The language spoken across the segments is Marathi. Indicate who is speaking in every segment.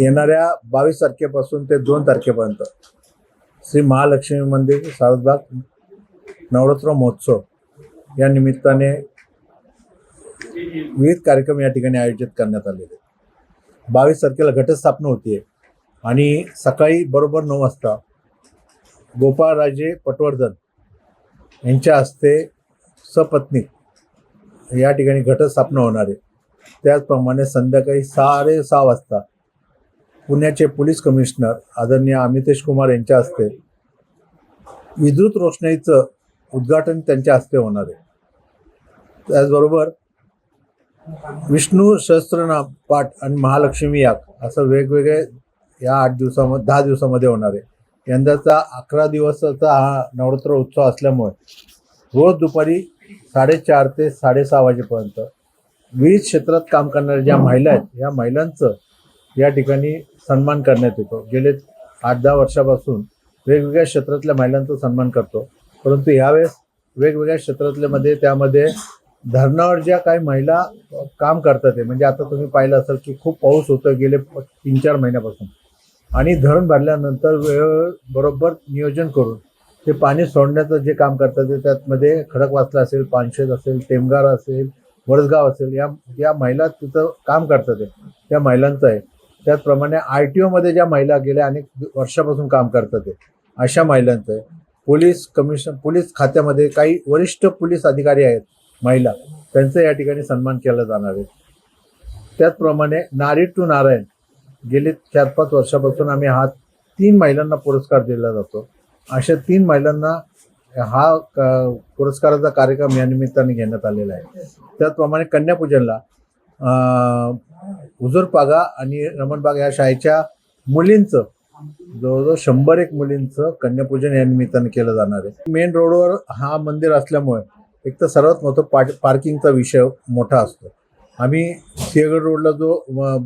Speaker 1: येणाऱ्या बावीस तारखेपासून ते दोन तारखेपर्यंत श्री महालक्ष्मी मंदिर सारसबाग नवरात्र महोत्सव या निमित्ताने विविध कार्यक्रम या ठिकाणी आयोजित करण्यात आलेले आहेत. बावीस तारखेला घटस्थापना आहे आणि सकाळी बरोबर नऊ वाजता गोपाळराजे पटवर्धन यांच्या हस्ते सपत्नी या ठिकाणी घटस्थापना होणार आहे त्याचप्रमाणे संध्याकाळी साडेसहा वाजता पुण्याचे पोलीस कमिशनर आदरणीय अमितेश कुमार यांच्या हस्ते विद्युत रोषणाईचं उद्घाटन त्यांच्या हस्ते होणार आहे. त्याचबरोबर विष्णू सहस्त्रनाम पाठ आणि महालक्ष्मी याग असं वेगवेगळे या आठ दिवसामध्ये दहा दिवसामध्ये होणार आहे. यंदाचा अकरा दिवसाचा हा नवरात्र उत्सव असल्यामुळे रोज दुपारी साडेचार ते साडेसहा वाजेपर्यंत विविध क्षेत्रात काम करणाऱ्या ज्या महिला आहेत या महिलांचं या ठिकाणी सन्मान करण्यात येतो. गेले आठ दहा वर्षापासून वेगवेगळ्या क्षेत्रातल्या महिलांचा सन्मान करतो. परंतु यावेळेस वेगवेगळ्या क्षेत्रातल्यामध्ये त्यामध्ये धरणावर ज्या काही महिला काम करतात ते म्हणजे आता तुम्ही पाहिलं असाल की खूप पाऊस होतो गेले तीन चार महिन्यापासून. आणि धरण भरल्यानंतर वेळ बरोबर नियोजन करून ते पाणी सोडण्याचं जे काम करतात ते त्यातमध्ये खडकवासला असेल पानशेत असेल टेमगार असेल वडसगाव असेल या या महिला तिथं काम करतात त्या महिलांचं आहे. त्याचप्रमाणे आय टी ओमध्ये ज्या महिला गेल्या अनेक वर्षापासून काम करतात अशा महिलांचं पोलीस कमिशन पोलीस खात्यामध्ये काही वरिष्ठ पोलीस अधिकारी आहेत महिला त्यांचा या ठिकाणी सन्मान केला जाणार आहे. त्याचप्रमाणे नारी टू नारायण गेले चार पाच वर्षापासून आम्ही हा तीन महिलांना पुरस्कार दिला जातो. अशा तीन महिलांना हा क- पुरस्काराचा कार्यक्रम या निमित्ताने घेण्यात आलेला आहे. त्याचप्रमाणे कन्यापूजनला हुजूरपागा आणि रमणबाग या शाळेच्या मुलींचं जवळजवळ शंभर एक मुलींचं कन्यापूजन या निमित्तानं केलं जाणार आहे. मेन रोडवर हा मंदिर असल्यामुळे एक तर सर्वात मोठं पार्क पार्किंगचा विषय मोठा असतो. आम्ही सिंहगड रोडला जो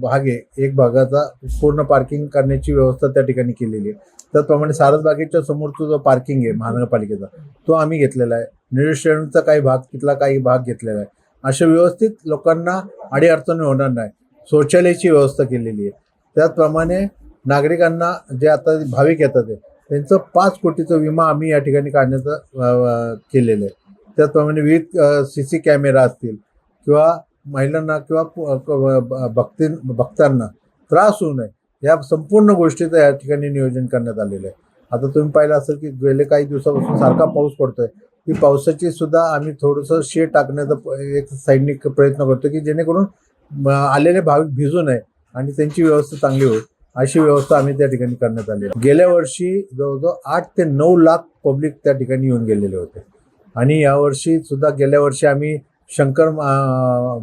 Speaker 1: भाग आहे एक भागाचा पूर्ण पार्किंग करण्याची व्यवस्था त्या ठिकाणी केलेली आहे. त्याचप्रमाणे सारसबागेच्या समोरचा जो पार्किंग आहे महानगरपालिकेचा तो आम्ही घेतलेला आहे. निरीक्षणचा काही भाग तिथला काही भाग घेतलेला आहे. अशा व्यवस्थित लोकांना अडीअडचणी होणार नाही. शौचालयाची व्यवस्था केलेली आहे. त्याचप्रमाणे नागरिकांना जे आता भाविक येतात आहे, त्यांचं पाच कोटीचं विमा आम्ही या ठिकाणी काढण्याचं केलेलं आहे. त्याचप्रमाणे विविध सी सी कॅमेरा असतील किंवा महिलांना किंवा भक्ती भक्तांना त्रास होऊ नये. या संपूर्ण गोष्टीचं या ठिकाणी नियोजन करण्यात आलेलं आहे. आता तुम्ही पाहिलं असेल की गेले काही दिवसापासून सारखा पाऊस पडतोय. ती पावसाची सुद्धा आम्ही थोडंसं शेड टाकण्याचा एक सैनिक प्रयत्न करतो की जेणेकरून आलेले भाविक भिजू नये आणि त्यांची व्यवस्था चांगली होईल. अशी व्यवस्था आम्ही त्या ठिकाणी करण्यात आली गेल्या वर्षी जवळजवळ आठ ते नऊ लाख पब्लिक त्या ठिकाणी येऊन गेलेले होते. आणि यावर्षी सुद्धा गेल्या वर्षी आम्ही शंकर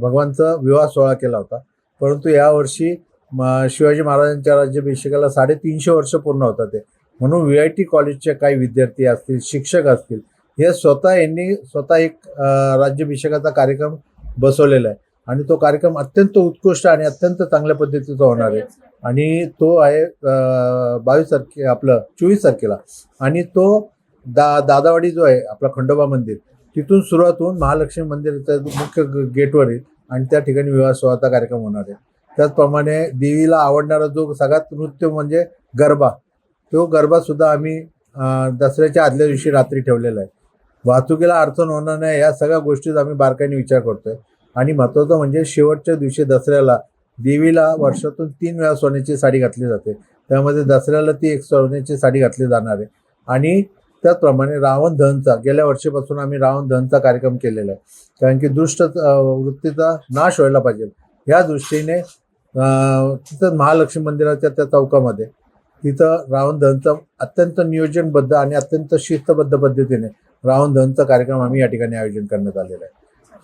Speaker 1: भगवानचा विवाह सोहळा केला होता. परंतु यावर्षी म- शिवाजी महाराजांच्या राज्याभिषेकाला साडेतीनशे वर्ष पूर्ण होतात ते. म्हणून व्ही आय टी कॉलेजचे काही विद्यार्थी असतील शिक्षक असतील हे स्वतः यांनी स्वतः एक राज्याभिषेकाचा कार्यक्रम बसवलेला आहे. आणि तो कार्यक्रम अत्यंत उत्कृष्ट आणि अत्यंत चांगल्या पद्धतीचा होणार आहे. आणि तो आहे बावीस तारखे आपलं चोवीस तारखेला. आणि तो दा दादावाडी जो आहे आपला खंडोबा मंदिर तिथून सुरुवात होऊन महालक्ष्मी मंदिराच्या मुख्य ग- गेटवर येईल आणि त्या ठिकाणी विवाह सोहळाचा कार्यक्रम होणार आहे. त्याचप्रमाणे देवीला आवडणारा जो सगळ्यात नृत्य म्हणजे गरबा तो गरबा सुद्धा आम्ही दसऱ्याच्या आदल्या दिवशी रात्री ठेवलेला आहे. वाहतुकीला अडचण होणार नाही या सगळ्या गोष्टीचा आम्ही बारकाईने विचार करतोय. आणि महत्त्वाचं म्हणजे शेवटच्या दिवशी दसऱ्याला देवीला वर्षातून तीन वेळा सोन्याची साडी घातली जाते. त्यामध्ये दसऱ्याला ती एक सोन्याची साडी घातली जाणार आहे. आणि त्याचप्रमाणे रावण दहनचा गेल्या वर्षीपासून आम्ही रावण दहनचा कार्यक्रम केलेला आहे. कारण की दुष्ट वृत्तीचा नाश व्हायला पाहिजे. या दृष्टीने तिथं महालक्ष्मी मंदिराच्या त्या चौकामध्ये तिथं रावण दहनचा अत्यंत नियोजनबद्ध आणि अत्यंत शिस्तबद्ध पद्धतीने रावण दहनचा कार्यक्रम आम्ही या ठिकाणी आयोजन करण्यात आलेला आहे.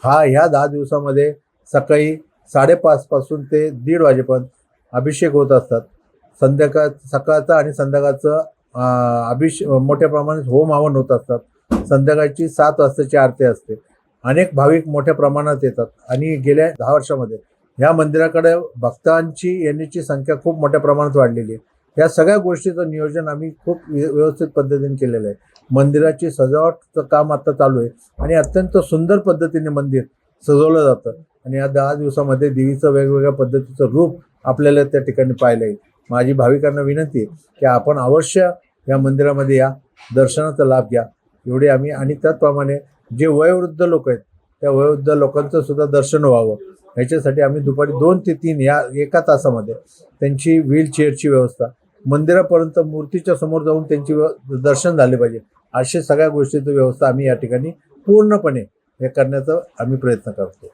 Speaker 1: हा ह्या दहा दिवसामध्ये सकाळी साडेपाचपासून ते दीड वाजेपर्यंत अभिषेक होत असतात. संध्याकाळ सकाळचा आणि संध्याकाळचं अभिषेक मोठ्या प्रमाणात होम हवन होत असतात. संध्याकाळची सात वाजताची आरती असते. अनेक भाविक मोठ्या प्रमाणात येतात. आणि गेल्या दहा वर्षामध्ये ह्या मंदिराकडे भक्तांची येण्याची संख्या खूप मोठ्या प्रमाणात वाढलेली आहे. या सगळ्या गोष्टीचं नियोजन आम्ही खूप व्यवस्थित पद्धतीने केलेलं आहे. मंदिराची सजावटचं काम आता चालू आहे आणि अत्यंत सुंदर पद्धतीने मंदिर सजवलं जातं. आणि या दहा दिवसामध्ये देवीचं वेगवेगळ्या पद्धतीचं रूप आपल्याला त्या ठिकाणी पाहायला येईल. माझी भाविकांना विनंती आहे की आपण अवश्य या मंदिरामध्ये या दर्शनाचा लाभ घ्या. एवढे आम्ही आणि त्याचप्रमाणे जे वयोवृद्ध लोक आहेत त्या वयोवृद्ध लोकांचं सुद्धा दर्शन व्हावं. ह्याच्यासाठी आम्ही दुपारी दोन ते तीन या एका तासामध्ये त्यांची व्हीलचेअरची व्यवस्था मंदिरापर्यंत मूर्तीच्या समोर जाऊन त्यांची दर्शन झाले पाहिजे. अशा सगळ्या गोष्टीची व्यवस्था आम्ही या ठिकाणी पूर्णपणे हे करण्याचा आम्ही प्रयत्न करतो.